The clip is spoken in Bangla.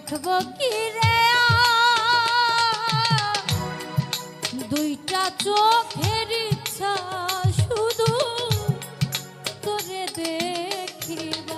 দেখব কি রে? দুইটা চোখের ইচ্ছা শুধু তোরে দেখিবা